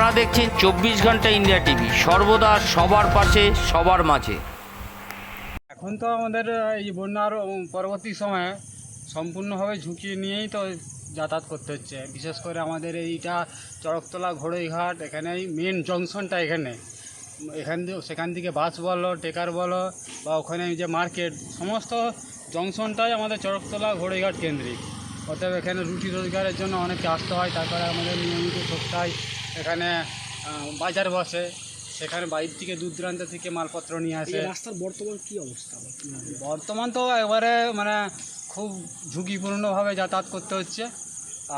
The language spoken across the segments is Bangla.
আপনারা দেখছেন চব্বিশ ঘণ্টা ইন্ডিয়া টিভি। সর্বদা সবার পাশে, সবার মাঝে। এখন তো আমাদের এই বন্যার পরবর্তী সময়ে সম্পূর্ণভাবে ঝুঁকি নিয়েই তো যাতায়াত করতে হচ্ছে। বিশেষ করে আমাদের এইটা চড়কতলা ঘোড়ইঘাট, এখানেই মেন জংশনটা এখানে। এখান সেখান থেকে বাস বলো টেকার বলো, বা ওখানে যে মার্কেট সমস্ত জংশনটাই আমাদের চড়কতলা ঘোড়ইঘাট কেন্দ্রিক। অতএব এখানে রুটি রোজগারের জন্য অনেকে আসতে হয়, তারপরে আমাদের নিয়মিত সপ্তাহে এখানে বাজার বসে। সেখানে বাইরে থেকে দূর দূরান্ত থেকে মালপত্র নিয়ে আসে। রাস্তার বর্তমান কি অবস্থা? বর্তমান তো একবারে মানে খুব ঝুঁকিপূর্ণভাবে যাতায়াত করতে হচ্ছে।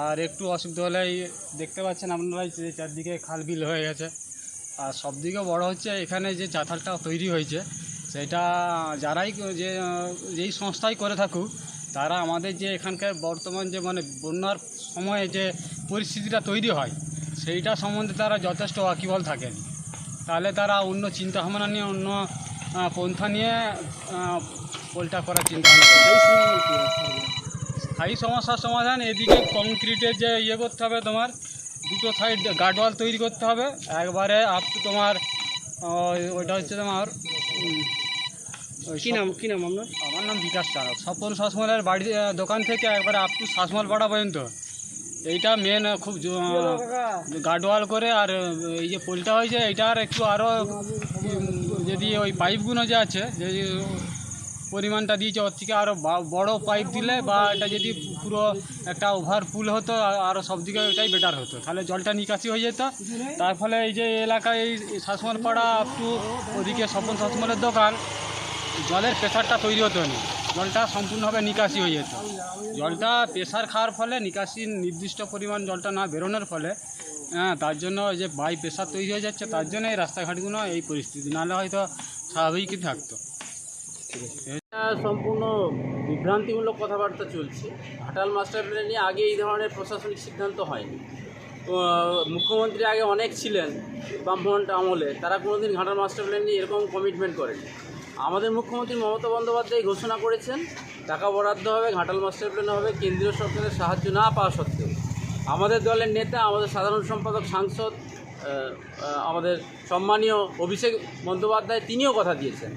আর একটু অসুবিধা হলেই দেখতে পাচ্ছেন আপনারা যে চারদিকে খাল বিল হয়ে গেছে। আর সব সবদিকে বড় হচ্ছে এখানে যে চাতালটা তৈরি হয়েছে। সেটা যারাই যে যেই সংস্থাই করে থাকুক তারা আমাদের যে এখানকার বর্তমান যে মানে বন্যার সময়ে যে পরিস্থিতিটা তৈরি হয় সেইটা সম্বন্ধে তারা যথেষ্ট ওয়াকিবল থাকেন। তাহলে তারা অন্য চিন্তাভাবনা নিয়ে অন্য পন্থা নিয়ে পোলটা করার চিন্তা ভাবনা করে স্থায়ী সমস্যার সমাধান এদিকে কংক্রিটের যে ইয়ে করতে হবে তোমার দুটো সাইড গার্ডওয়াল তৈরি করতে হবে। একবারে আপ তোমার ওই- ওইটা হচ্ছে তোমার কি নাম কি নাম আপনার? আমার নাম বিকাশ চালক স্বপন শাসমলের বাড়ি দোকান থেকে একবারে আপ টু শাসমল পাড়া পর্যন্ত। এইটা মেন খুব গার্ডওয়াল করে, আর, এই যে পোলটা হয়েছে এইটার একটু আরও যদি ওই পাইপগুলো যে আছে, যে পরিমাণটা দিয়েছে, ওর থেকে আরও বড় পাইপ দিলে, বা এটা যদি পুরো একটা ওভার পুল হতো আরও সব দিকে ওইটাই বেটার হতো। তাহলে জলটা নিকাশি হয়ে যেত। তার ফলে এই যে এলাকায় এই শাসমল পাড়া আপ টু ওদিকে স্বপন শাসমলের দোকান, জলের প্রেশারটা তৈরি হতো না। জলটা সম্পূর্ণভাবে নিকাশি হয়ে যেত। জলটা প্রেশার খাওয়ার ফলে, নিকাশি নির্দিষ্ট পরিমাণ জলটা না বেরোনোর ফলে হ্যাঁ তার জন্য যে বাই প্রেশার তৈরি হয়ে যাচ্ছে, তার জন্য এই রাস্তাঘাটগুলো এই পরিস্থিতি। নাহলে হয়তো স্বাভাবিকই থাকতো। সম্পূর্ণ বিভ্রান্তিমূলক কথাবার্তা চলছে। ঘাটাল মাস্টার প্ল্যান নিয়ে আগে এই ধরনের প্রশাসনিক সিদ্ধান্ত হয়নি। মুখ্যমন্ত্রী আগে অনেক ছিলেন বামফ্রন্ট আমলে, তারা কোনোদিন ঘাটাল মাস্টার প্ল্যান নিয়ে এরকম কমিটমেন্ট করেনি। আমাদের মুখ্যমন্ত্রী মমতা বন্দ্যোপাধ্যায় ঘোষণা করেছেন, টাকা বরাদ্দ হবে, ঘাটাল মাস্টার প্ল্যান হবে, কেন্দ্রীয় সরকারের সাহায্য না পাওয়া সত্ত্বেও। আমাদের দলের নেতা, আমাদের সাধারণ সম্পাদক, সাংসদ আমাদের সম্মানীয় অভিষেক বন্দ্যোপাধ্যায় তিনিও কথা দিয়েছেন।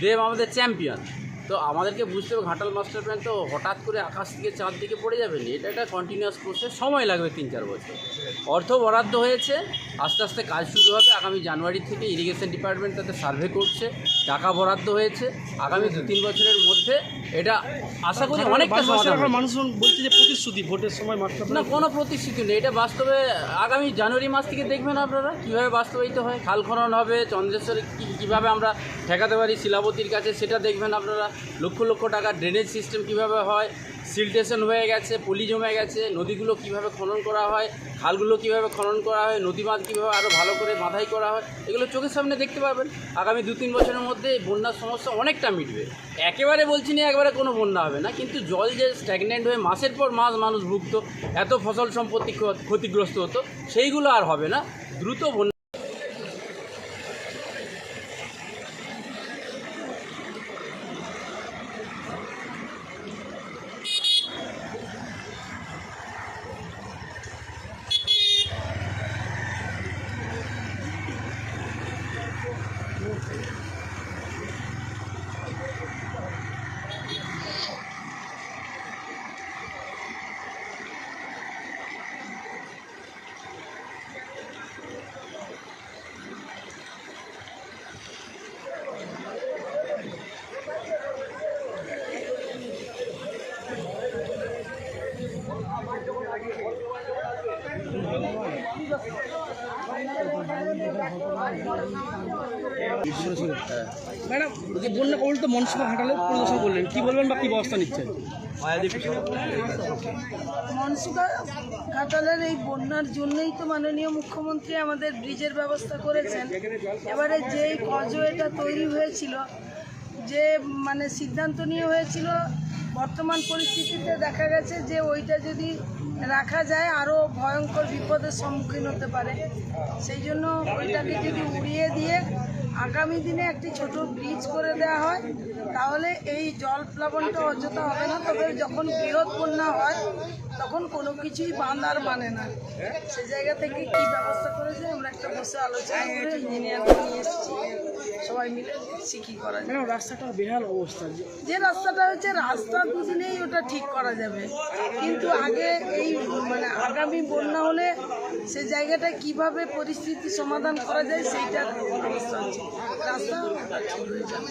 দেব আমাদের চ্যাম্পিয়ন। তো আমাদেরকে বুঝতে হবে ঘাটাল মাস্টার প্ল্যান তো হঠাৎ করে আকাশ থেকে চাঁদ দিকে পড়ে যাবে না এটা একটা কন্টিনিউয়াস প্রসেস সময় লাগবে তিন চার বছর। অর্থ বরাদ্দ হয়েছে আস্তে আস্তে কাজ শুরু হবে আগামী জানুয়ারি থেকে ইরিগেশন ডিপার্টমেন্ট তাতে সার্ভে করছে টাকা বরাদ্দ হয়েছে আগামী দু তিন বছরের মধ্যে এটা আশা করি অনেকটা। মানুষজন বলছে যে প্রতিশ্রুতি ভোটের সময় মাস্টার না কোনো প্রতিশ্রুতি নেই এটা বাস্তবে আগামী জানুয়ারি মাস থেকে দেখবেন আপনারা কীভাবে বাস্তবায়িত হয়। খাল খনন হবে চন্দ্রেশ্বরে কী- কীভাবে আমরা ঠেকাতে পারি শিলাবতীর কাছে সেটা দেখবেন আপনারা। লক্ষ লক্ষ টাকা ড্রেনেজ সিস্টেম কীভাবে হয় সিলটেশন হয়ে গেছে, পলি জমে গেছে, নদীগুলো কীভাবে খনন করা হয়, খালগুলো কীভাবে খনন করা হয় নদী বাঁধ কীভাবে আরও ভালো করে বাঁধাই করা হয়, এগুলো চোখের সামনে দেখতে পাবেন। আগামী দু তিন বছরের মধ্যে এই বন্যার সমস্যা অনেকটা মিটবে। একেবারে বলছি না একবারে কোনো বন্যা হবে না, কিন্তু জল যে স্ট্যাগনেন্ট হয়ে মাসের পর মাস মানুষ ভুগত, এত ফসল সম্পত্তি ক্ষতিগ্রস্ত হতো, সেইগুলো আর হবে না। দ্রুত বন্যা ম্যাডাম যে বন্যা কবল তো মনসুখা ঘাটালে পরিদর্শন করলেন কি বলবেন বা কি ব্যবস্থা নিচ্ছেন? মনসুকা ঘাটালের এই বন্যার জন্যই তো মাননীয় মুখ্যমন্ত্রী আমাদের ব্রিজের ব্যবস্থা করেছেন। এবারে যে কজওয়েটা তৈরি হয়েছিল, যে মানে সিদ্ধান্ত নিয়ে হয়েছিল, বর্তমান পরিস্থিতিতে দেখা গেছে যে ওইটা যদি রাখা যায় আরও ভয়ঙ্কর বিপদের সম্মুখীন হতে পারে। সেই জন্য ওইটাকে যদি উড়িয়ে দিয়ে আগামী দিনে একটি ছোট ব্রিজ করে দেওয়া হয় তাহলে এই জল প্লাবনটা অযথা হবে না তবে যখন বৃহৎ বন্যা হয় তখন কোনো কিছুই বাঁধার মানে না। সে জায়গা থেকে কি ব্যবস্থা করেছে আমরা একটা বসে আলোচনা করে ইঞ্জিনিয়ার নিয়ে এসেছি সবাই মিলে কী করা যায়। রাস্তাটা বেহাল অবস্থা যে যে রাস্তাটা হচ্ছে রাস্তা দুদিনেই ওটা ঠিক করা যাবে। কিন্তু আগে এই মানে আগামী বন্যা হলে সে জায়গাটা কীভাবে পরিস্থিতি সমাধান করা যায় সেইটার ব্যবস্থা হচ্ছে রাস্তা ঠিক হয়ে যাবে।